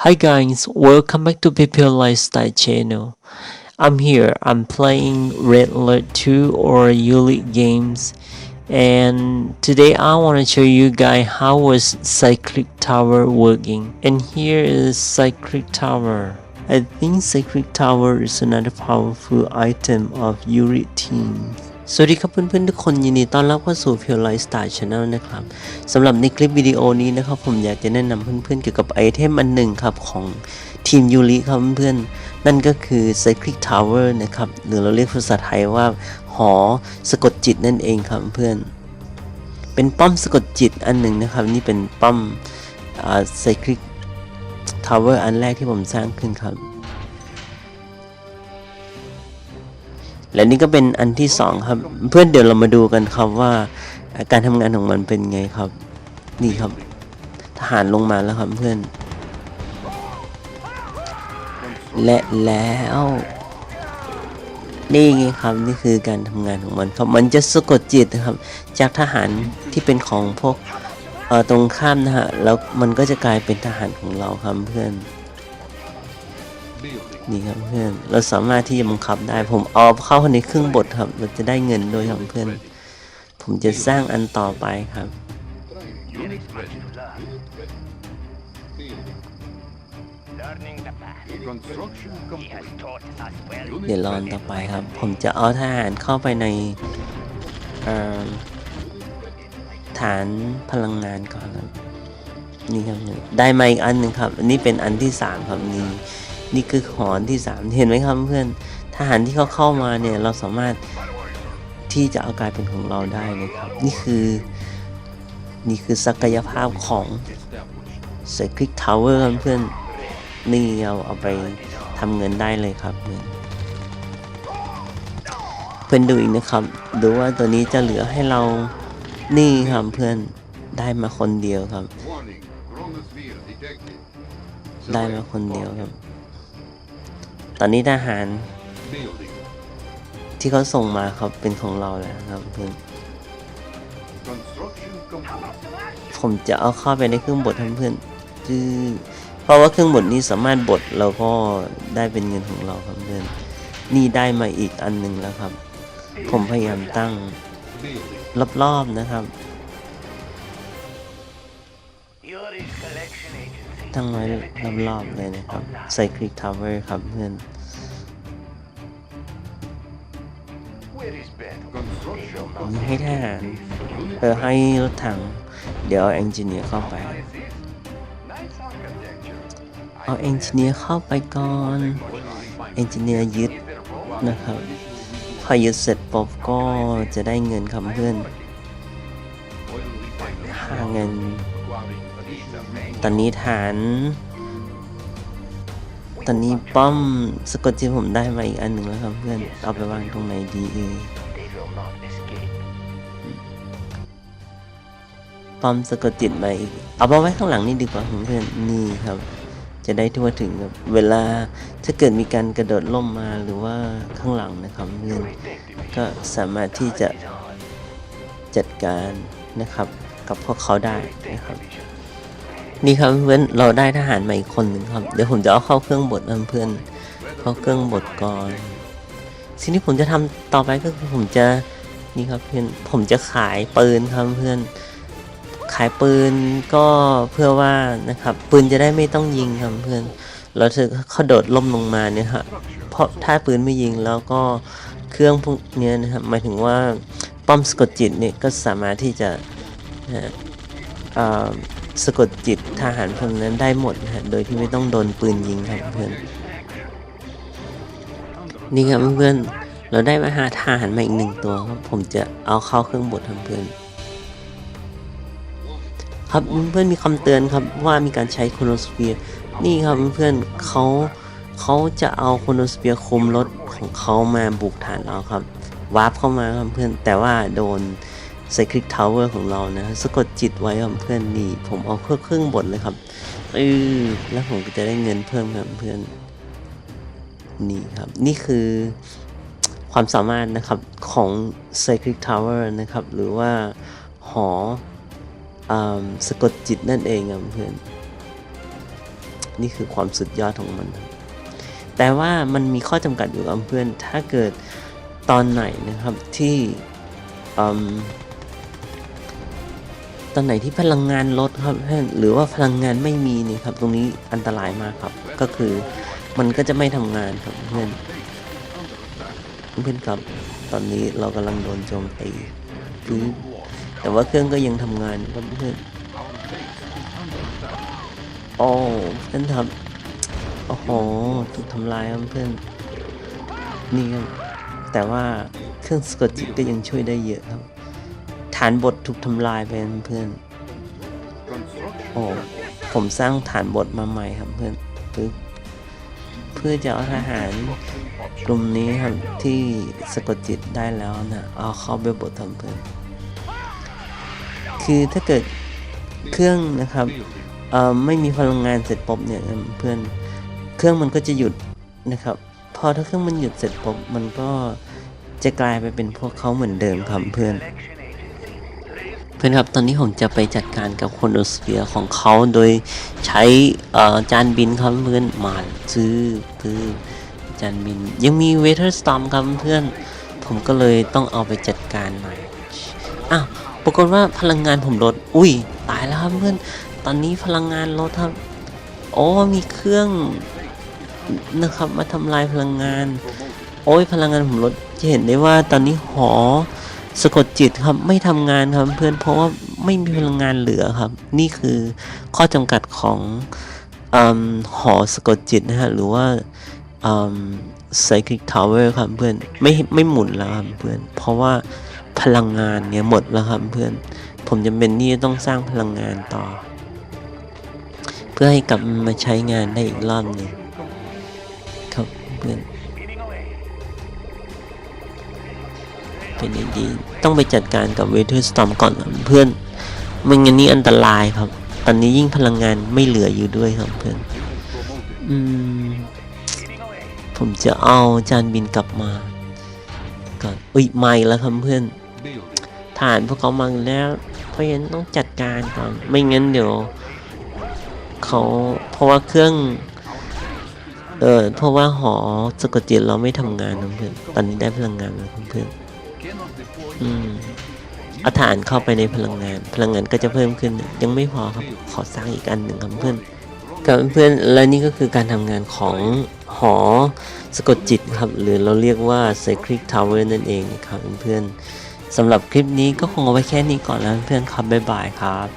Hi guys, welcome back to PPL Lifestyle channel. I'm here, I'm playing Red Alert 2 or Yuli games and today I want to show you guys how was Cyclic Tower working and here is Cyclic Tower. I think Cyclic Tower is another powerful item of Yuri team. สวัสดีครับเพื่อนๆทุกคนยินดีต้อนรับเข้าสู่ Pure Lifestyle Channel นะครับสำหรับในคลิปวิดีโอนี้นะครับผมอยากจะแนะนำเพื่อนๆเกี่ยวกับไอเทมอันหนึ่งครับของทีมยูริครับเพื่อนๆนั่นก็คือ Cyclic Tower นะครับหรือเราเรียกภาษาไทยว่า หอสะกดจิตนั่นเองครับเพื่อนเป็นป้อมสะกดจิตอันหนึ่งนะครับ นี่เป็นป้อม Cyclic Tower อันแรกที่ผมสร้างขึ้นครับ และนี่ก็เป็นอันที่สองครับ เพื่อนเดี๋ยวเรามาดูกันครับว่าการทำงานของมันเป็นไงครับ นี่ครับ ทหารลงมาแล้วครับเพื่อน และแล้วนี่ไงครับนี่คือการทำงานของมันครับมันจะสะกดจิตนะครับ จากทหารที่เป็นของพวกเอ่อตรงข้ามนะฮะแล้วมันก็จะกลายเป็นทหารของเราครับเพื่อน นี่ครับเพื่อน เราสามารถที่จะบังคับได้ ผมเอาเข้าในเครื่องบดครับ เราจะได้เงินโดยครับเพื่อน ผมจะสร้างอันต่อไปครับ เดี๋ยวรออันต่อไปครับ ผมจะเอาทหารเข้าไปในฐานพลังงานก่อนครับนี่ครับได้มาอีกอันหนึ่งครับ อันนี้เป็นอันที่สามครับนี่ นี่คือหอนที่สามเห็นไหมครับเพื่อนทหารที่เขาเข้ามาเนี่ยเราสามารถที่จะเอากลายเป็นของเราได้เลยครับ นี่คือนี่คือศักยภาพของ Established. เซคลิกทาวเวอร์เพื่อนนี่เอาเอาไปทำเงินได้เลยครับเพื่อนเพื่อนดูอีกนะครับ ดูว่าตัวนี้จะเหลือให้เรานี่ครับเพื่อนได้มาคนเดียวครับ Warning. Chronosphere detected. ได้มาคนเดียวครับ ตอนนี้ทหาร Building. ที่เขาส่งมาครับเป็นของเราแล้วครับเพื่อน Construction complete. ผมจะเอาเข้าไปในเครื่องบดทำเพื่อนจื้อเพราะว่าเครื่องบดนี้สามารถบดเราก็ได้เป็นเงินของเราครับเพื่อนนี่ได้มาอีกอันหนึ่งแล้วครับ ผมพยายามตั้ง Building. รอบๆนะครับ Yuri's collection agency. ตั้งไว้รอบๆเลยนะครับไซคลิกทาวเวอร์ครับเพื่อน ผมให้ทหารเออให้รถถัง เดี๋ยวเอาเอนจิเนียร์เข้าไป เอาเอนจิเนียร์เข้าไปก่อนเอนจิเนียร์ยึดนะครับ พอยึดเสร็จปุ๊บก็จะได้เงินครับเพื่อน Oil refinery. หาเงิน ตอนนี้ฐาน ตอนนี้ป้อมสะกดจิตผมได้มาอีกอันหนึ่งแล้วครับเพื่อน เอาไปวางตรงไหนดีเอป้อมสะกดจิตมาอีก เอามไว้ข้างหลังนี่ดีกว่าเพื่อน นี่ครับ จะได้ทั่วถึงครับ เวลาถ้าเกิดมีการกระโดดล่มมาหรือว่าข้างหลังนะครับเพื่อน ก็สามารถที่จะจัดการนะครับ กับพวกเขาได้นะครับ นี่ครับเพื่อนเราได้ทหารมาอีกคนหนึ่งครับ เดี๋ยวผมจะเอาเข้าเครื่องบดเพื่อนเข้าเครื่องบดก่อน สิ่งที่ผมจะทำต่อไปก็คือผมจะนี่ครับเพื่อนผมจะขายปืนครับเพื่อน ขายปืนก็เพื่อว่านะครับปืนจะได้ไม่ต้องยิงครับเพื่อนเราจะเขาโดดล่มลงมาเนี่ยฮะเพราะถ้าปืนไม่ยิงแล้วก็เครื่องพวกนี้นะครับหมายถึงว่าป้อมสะกดจิตเนี่ยก็สามารถที่จะนะฮะอ่า สะกดจิตทหารพวกนั้นได้หมดฮะโดยที่ไม่ต้องโดนปืนยิงครับเพื่อนนี่ครับเพื่อนเราได้มาหาทหารมาอีกหนึ่งตัวครับผมจะเอาเข้าเครื่องบดครับเพื่อนครับเพื่อนมีคำเตือนครับว่ามีการใช้โคโนสเฟียร์นี่ครับเพื่อนเขาเขาจะเอาโคโนสเฟียร์คุมรถของเขามาบุกฐานเราครับวาร์ปเข้ามาครับเพื่อนแต่ว่าโดน ไซคลิกทาวเวอร์ของเรานะสะกดจิตไว้ครับเพื่อนนี่ ผมเอาเครื่องเครื่งบดเลยครับเออแล้วผมก็จะได้เงินเพิ่มครับเพื่อนนี่ครับ นี่คือความสามารถนะครับของ Cyclic Tower นะครับ หรือว่าหออาสะกดจิตนั่นเองครับเพื่อนนี่คือความสุดยอดของมัน แต่ว่ามันมีข้อจำกัดอยู่ครับเพื่อนถ้าเกิดตอนไหนนะครับที่อืม ตอนไหนที่พลังงานลดครับเพื่อนหรือว่าพลังงานไม่มีนี่ครับ ตรงนี้อันตรายมากครับ ก็คือมันก็จะไม่ทำงานครับเพื่อนเพื่อนครับตอนนี้เรากำลังโดนโจมตีคือแต่ว่าเครื่องก็ยังทำงานครับเพื่อนโอ้เพื่อนครับโอ้โหถูกทำลายครับเพื่อนนี่ครับแต่ว่าเครื่องสะกดจิตก็ยังช่วยได้เยอะครับ ฐานบทถูกทำลายไปครับเพื่อนโอ้ผมสร้างฐานบทมาใหม่ครับเพื่อนปึ๊บเพื่อจะเอาทหารกลุ่มนี้ครับที่สะกดจิตได้แล้วนะเอาเข้าไปบททำเพื่อนคือถ้าเกิดเครื่องนะครับเอ่อไม่มีพลังงานเสร็จปุ๊บเนี่ยเพื่อนเครื่องมันก็จะหยุดนะครับ พอถ้าเครื่องมันหยุดเสร็จปุ๊บมันก็จะกลายไปเป็นพวกเขาเหมือนเดิมครับเพื่อน เพื่อนครับตอนนี้ผมจะไปจัดการกับคนโอสเฟียของเขาโดยใช้จานบินครับเพื่อนมาซื้อซื้อจานบิน ยังมีเวเทอร์สตอมครับเพื่อน ผมก็เลยต้องเอาไปจัดการหน่อยอ้าวปรากฏว่าพลังงานผมลด อุ้ยตายแล้วครับเพื่อน ตอนนี้พลังงานลดครับโอ้มีเครื่องนะครับมาทำลายพลังงาน โอ้ยพลังงานผมลดจะเห็นได้ว่าตอนนี้หอ สะกดจิตครับไม่ทำงานครับเพื่อนเพราะว่าไม่มีพลังงานเหลือครับ นี่คือข้อจำกัดของอหอสะกดจิตนะฮะหรือว่าไซคลิกทาวเวอร์ครับเพื่อนไม่ไม่หมุนแล้วครับเพื่อนเพราะว่าพลังงานเนี่ยหมดแล้วครับเพื่อน ผมจำเป็นที่จะต้องสร้างพลังงานต่อ เพื่อให้กลับมาใช้งานได้อีกรอบหนึงครับเพื่อน เป็นอย่างดีต้องไปจัดการกับเวเทอร์สตอมก่อนครับเพื่อนไม่งั้นนี่อันตรายครับ ตอนนี้ยิ่งพลังงานไม่เหลืออยู่ด้วยครับเพื่อนอืมผมจะเอาจานบินกลับมาก่อนอุ้ยไม่แล้วครับเพื่อนฐานพวกเขามาแล้ว เพราะฉะนั้นต้องจัดการก่อนไม่งั้นเดี๋ยวเขาเพราะว่าเครื่องเออเพราะว่าหอสะกดจิตเราไม่ทำงานนะเพื่อนตอนนี้ได้พลังงานแล้วเพื่อน อืมเอาฐานเข้าไปในพลังงาน พลังงานก็จะเพิ่มขึ้น ยังไม่พอครับ ขอสร้างอีกอันหนึ่งครับเพื่อนกับเพื่อนและนี่ก็คือการทำงานของหอสะกดจิตครับ หรือเราเรียกว่า Sacred Tower นั่นเองครับเพื่อนสำหรับคลิปนี้ก็คงเอาไว้แค่นี้ก่อนแล้วเพื่อนครับบ๊ายบายครับ